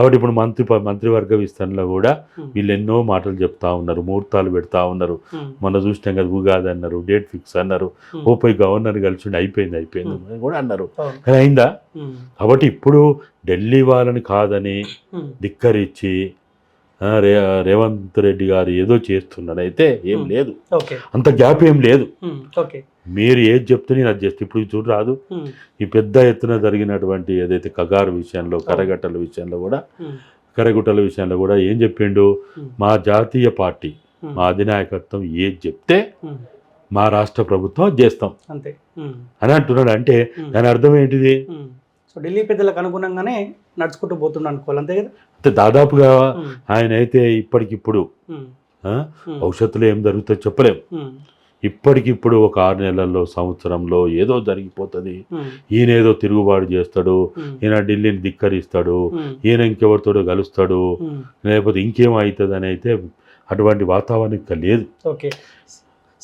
కాబట్టి ఇప్పుడు మంత్రి ప- మంత్రివర్గ విస్తరణలో కూడా ఉమ్, వీళ్ళు ఎన్నో మాటలు చెప్తా ఉన్నారు ముహూర్తాలు పెడతా ఉన్నారు. ఉమ్, మొన్న చూసినాం కదా ఉగాది అన్నారు డేట్ ఫిక్స్ అన్నారు. ఉమ్, ఓ పోయి గవర్నర్ కలిసి ఉండి అయిపోయింది అయిపోయింది Hmm. అని కూడా అన్నారు. కానీ అయిందా? కాబట్టి ఇప్పుడు ఢిల్లీ వాళ్ళని కాదని ధిక్కరించి రే రేవంత్ రెడ్డి గారు ఏదో చేస్తున్నాడు. అయితే ఏం. లేదు. అంత గ్యాప్ ఏం లేదు. మీరు ఏది చెప్తే నేను అది చేస్తే. ఇప్పుడు చూడు రాదు. ఈ పెద్ద ఎత్తున జరిగినటువంటి ఏదైతే కగారు విషయంలో కరగట్టల విషయంలో కూడా కరగుట్టల విషయంలో కూడా ఏం చెప్పిండు? మా జాతీయ పార్టీ మా అధినాయకత్వం ఏది చెప్తే మా రాష్ట్ర ప్రభుత్వం చేస్తాం. అని అంటున్నాడు. అంటే దాని అర్థం ఏంటిది. సో ఢిల్లీ పెద్దలకు అనుగుణంగానే నడుచుకుంటూ పోతుండ అనుకోవాలి. అంతే కదా? అంటే దాదాపుగా ఆయన అయితే ఇప్పటికిప్పుడు భవిష్యత్తులో ఏం జరుగుతుందో చెప్పలేం. ఉమ్, ఇప్పటికిప్పుడు ఒక ఆరు నెలల్లో సంవత్సరంలో ఏదో జరిగిపోతుంది. ఈయన ఏదో తిరుగుబాటు చేస్తాడు ఈయన ఢిల్లీని ధిక్కరిస్తాడు ఈయన ఇంకెవరితోడో కలుస్తాడు. లేకపోతే ఇంకేం అవుతుంది అని అయితే అటువంటి వాతావరణం ఇంకా లేదు. ఓకే.